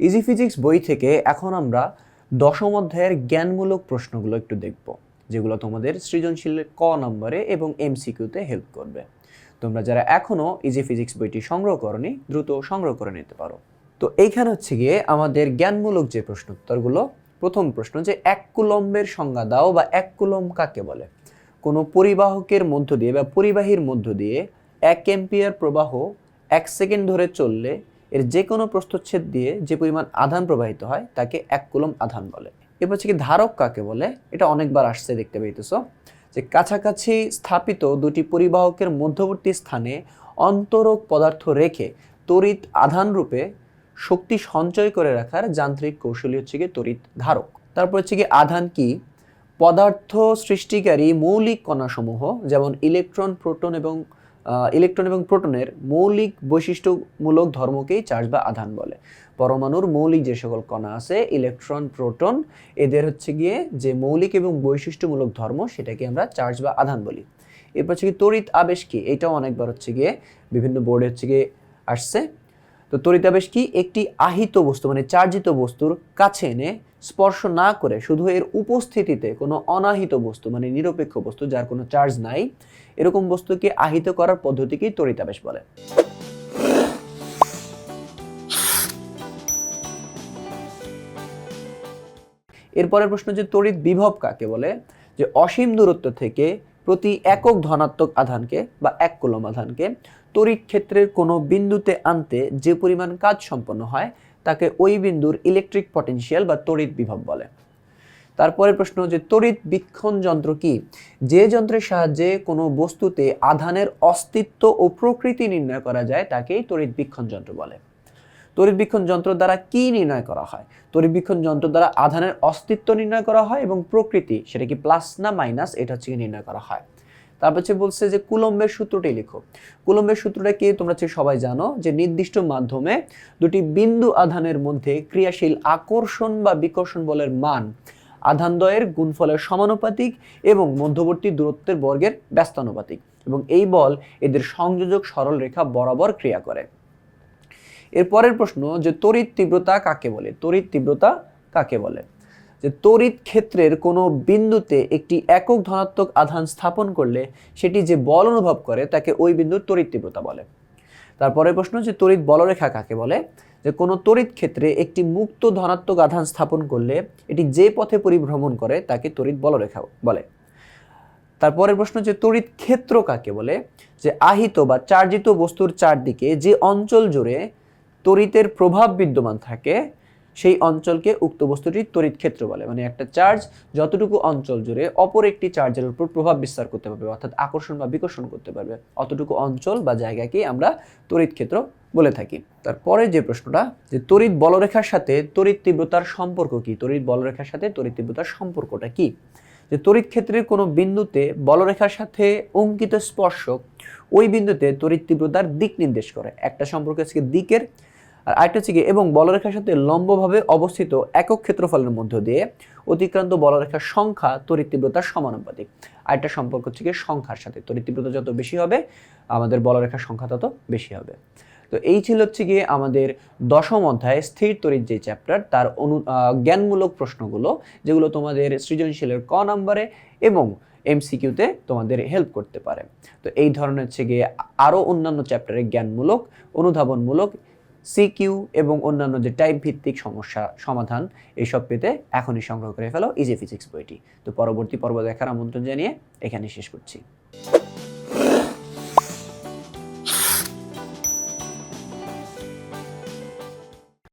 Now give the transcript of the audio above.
Easy physics বই থেকে এখন আমরা দশম অধ্যায়ের জ্ঞানমূলক প্রশ্নগুলো একটু দেখব, যেগুলো তোমাদের সৃজনশীল ক নম্বরে এবং এমসিকিউতে হেল্প করবে। তোমরা যারা এখনও ইজি ফিজিক্স বইটি সংগ্রহ করনি, দ্রুত সংগ্রহ করে নিতে পারো। তো এইখানে হচ্ছে গিয়ে আমাদের জ্ঞানমূলক যে প্রশ্নোত্তরগুলো, প্রথম প্রশ্ন যে এক কুলম্বের সংজ্ঞা দাও বা এক কুলম্ব কাকে বলে? কোনো পরিবাহকের মধ্য দিয়ে বা পরিবাহীর মধ্য দিয়ে এক এম্পিয়ার প্রবাহ এক সেকেন্ড ধরে চললে এর যে কোনো প্রস্থচ্ছেদ দিয়ে যে পরিমাণ আধান প্রবাহিত হয়, তাকে এক কুলম আধান বলে। এরপর হচ্ছে কি ধারক কাকে বলে? এটা অনেকবার আসছে দেখতে পাইতেছো। যে কাছাকাছি স্থাপিত দুটি পরিবাহকের মধ্যবর্তী স্থানে অন্তরক পদার্থ রেখে তড়িৎ আধান রূপে শক্তি সঞ্চয় করে রাখার যান্ত্রিক কৌশলী হচ্ছে কি তড়িৎ ধারক। তারপর হচ্ছে কি আধান কি? পদার্থ সৃষ্টিকারী মৌলিক কণাসমূহ, যেমন ইলেকট্রন, প্রোটন এবং ইলেকট্রন এবং প্রোটনের মৌলিক বৈশিষ্ট্যমূলক ধর্মকেই চার্জ বা আধান বলে। পরমাণুর মৌলিক যে সকল কণা আছে, ইলেকট্রন, প্রোটন, এদের হচ্ছে গিয়ে যে মৌলিক এবং বৈশিষ্ট্যমূলক ধর্ম সেটাকে আমরা চার্জ বা আধান বলি। এরপর হচ্ছে কি, তড়িৎ আবেশ কি? এটাও অনেকবার হচ্ছে গিয়ে বিভিন্ন বোর্ডে হচ্ছে গিয়ে আসছে। তো তরিতাবেশ কি একটি আহিত বস্তু মানে চার্জিত বস্তুর কাছে এনে স্পর্শ না করে শুধু এর উপস্থিতিতে কোনো অনাহিত বস্তু মানে নিরপেক্ষ বস্তু যার কোনো চার্জ নাই, এরকম বস্তুকে আহিত করার পদ্ধতিকেই তরিতাবেশ বলে। এরপরের প্রশ্ন যে তড়িৎ বিভব কাকে বলে? যে অসীম দূরত্ব থেকে প্রতি একক ধনাত্মক আধানকে বা এক কুলম আধানকে তড়িৎ ক্ষেত্রের কোনো বিন্দুতে আনতে যে পরিমাণ কাজ সম্পন্ন হয়, তাকে ওই বিন্দুর ইলেকট্রিক পটেনশিয়াল বা তড়িৎ বিভব বলে। তারপরে প্রশ্ন যে তড়িৎ বীক্ষণ যন্ত্র কি? যে যন্ত্রের সাহায্যে কোনো বস্তুতে আধানের অস্তিত্ব ও প্রকৃতি নির্ণয় করা যায়, তাকেই তড়িৎ বীক্ষণ যন্ত্র বলে। তড়িৎ বীক্ষণ যন্ত্র দ্বারা কি নির্ণয় করা হয়? তরিবীক্ষণ যন্ত্র দ্বারা আধানের অস্তিত্ব নির্ণয় করা হয় এবং প্রকৃতি, সেটা কি প্লাস না মাইনাস এটা হচ্ছে নির্ণয় করা হয়। তারপর হচ্ছে বলছে যে কুলম্বের সূত্রটি লিখো। কুলম্বের সূত্রটা কি? তোমরা হচ্ছে সবাই জানো যে নির্দিষ্ট মাধ্যমে দুটি বিন্দু আধানের মধ্যে ক্রিয়াশীল আকর্ষণ বা বিকর্ষণ বলের মান আধানদ্বয়ের গুণফলের সমানুপাতিক এবং মধ্যবর্তী দূরত্বের বর্গের ব্যস্তানুপাতিক এবং এই বল এদের সংযোজক সরল রেখা বরাবর ক্রিয়া করে। এর পরের প্রশ্ন যে তড়িৎ তীব্রতা কাকে বলে? তড়িৎ তীব্রতা কাকে বলে? যে তড়িৎ ক্ষেত্রের কোনো বিন্দুতে একটি একক ধনাত্মক আধান স্থাপন করলে সেটি যে বল অনুভব করে তাকে ওই বিন্দুর তড়িৎ তীব্রতা বলে। তারপরের প্রশ্ন যে তড়িৎ বলরেখা কাকে বলে? যে কোনো তড়িৎ ক্ষেত্রে একটি মুক্ত ধনাত্মক আধান স্থাপন করলে এটি যে পথে পরিভ্রমণ করে তাকে তড়িৎ বলরেখা বলে। তারপরের প্রশ্ন যে তড়িৎ ক্ষেত্র কাকে বলে? যে আহিত বা চার্জিত বস্তুর চারদিকে যে অঞ্চল জুড়ে তড়িতের প্রভাব বিদ্যমান থাকে, সেই অঞ্চলকে উক্ত বস্তুটির তড়িৎ ক্ষেত্র বলে। মানে একটা চার্জ যতটুকু অঞ্চল জুড়ে অপর একটি চার্জের উপর প্রভাব বিস্তার করতে পারবে, অর্থাৎ আকর্ষণ বা বিকর্ষণ করতে পারবে। অতটুকু অঞ্চল বা জায়গাকেই আমরা তড়িৎ ক্ষেত্র বলে থাকি। তারপরে যে প্রশ্নটা, যে তড়িৎ বলরেখার সাথে তড়িৎ তীব্রতার সম্পর্ক কি? তড়িৎ বলরেখার সাথে তড়িৎ তীব্রতার সম্পর্কটা কি? যে তড়িৎ ক্ষেত্রের কোনো বিন্দুতে বলরেখার সাথে অঙ্কিত স্পর্শক ওই বিন্দুতে তড়িৎ তীব্রতার দিক নির্দেশ করে। একটা সম্পর্ক হচ্ছে দিকের আর আরেকটা হচ্ছে কি, এবং বলরেখার সাথে লম্বভাবে অবস্থিত একক ক্ষেত্রফলের মধ্য দিয়ে অতিক্রান্ত বলরেখার সংখ্যা তড়িৎ তীব্রতার সমানুপাতিক। আরেকটা সম্পর্ক হচ্ছে কি, সংখ্যার সাথে। তড়িৎ তীব্রতা যত বেশি হবে, আমাদের বলরেখার সংখ্যা তত বেশি হবে। তো এই ছিল হচ্ছে গিয়ে আমাদের দশম অধ্যায়ে, স্থির তড়িৎ যে চ্যাপ্টার তার অনু জ্ঞানমূলক প্রশ্নগুলো, যেগুলো তোমাদের সৃজনশীলের ক নম্বরে এবং এমসিকিউতে তোমাদের হেল্প করতে পারে। তো এই ধরনের হচ্ছে গিয়ে আরও অন্যান্য চ্যাপ্টারে জ্ঞানমূলক, অনুধাবনমূলক সিকিউ এবং অন্যান্য যে টাইপ ভিত্তিক সমস্যা সমাধান এইসব পেতে এখনই সংগ্রহ করে ফেলো ইজি ফিজিক্স বইটি। তো পরবর্তী পর্ব দেখার আমন্ত্রণ জানিয়ে এখানে শেষ করছি।